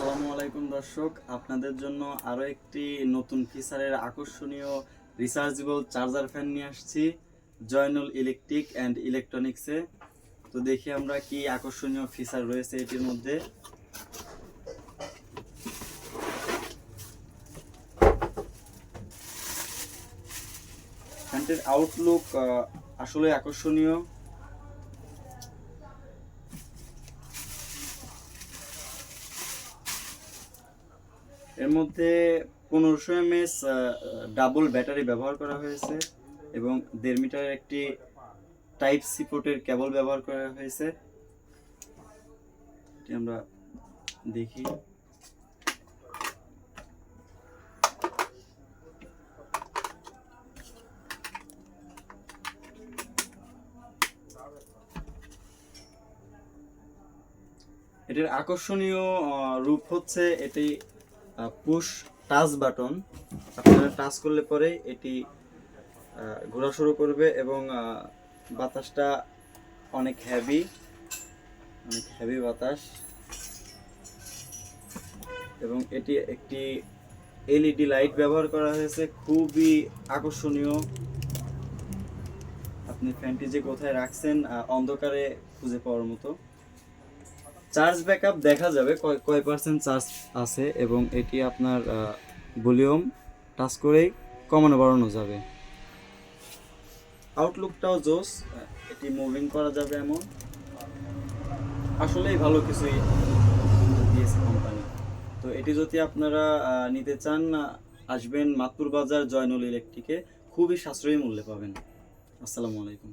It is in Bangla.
আসসালামু আলাইকুম দর্শক, আপনাদের জন্য আরও একটি নতুন ফিচারের আকর্ষণীয় রিচার্জেবল চার্জার ফ্যান নিয়ে আসছি জয়নুল ইলেকট্রিক অ্যান্ড ইলেকট্রনিক্সে তো দেখি আমরা কি আকর্ষণীয় ফিচার রয়েছে এটির মধ্যে। ফ্যানটির আউটলুক আসলে আকর্ষণীয়। এর মধ্যে পনেরোশো এমএস ডাবল ব্যাটারি ব্যবহার করা হয়েছে এবং দেড় মিটারের একটি টাইপ সি পোর্টের কেবল ব্যবহার করা হয়েছে। আমরা দেখি। এটির আকর্ষণীয় রূপ হচ্ছে এটি পুশ টাচ বাটন আপনারা টাচ করলে পরে এটি ঘোরা শুরু করবে এবং বাতাসটা অনেক হেভি অনেক হেভি বাতাস। এবং এটি একটি এলইডি লাইট ব্যবহার করা হয়েছে, খুবই আকর্ষণীয়। আপনি ফ্যানটি যে কোথায় রাখছেন অন্ধকারে খুঁজে পাওয়ার মতো। চার্জ ব্যাকআপ দেখা যাবে, কয় কয় পার্সেন্ট চার্জ আছে এবং এটি আপনার ভলিউম টাচ করেই কমানো বাড়ানো যাবে। আউটলুকটাও জোস, এটি মুভিং করা যাবে এমন। আসলেই ভালো কিছুই দিয়েছে কোম্পানি তো এটি যদি আপনারা নিতে চান, আসবেন মাতুর বাজার জয়নুল ইলেকট্রিকে, খুবই সাশ্রয়ী মূল্যে পাবেন। আসসালামু আলাইকুম।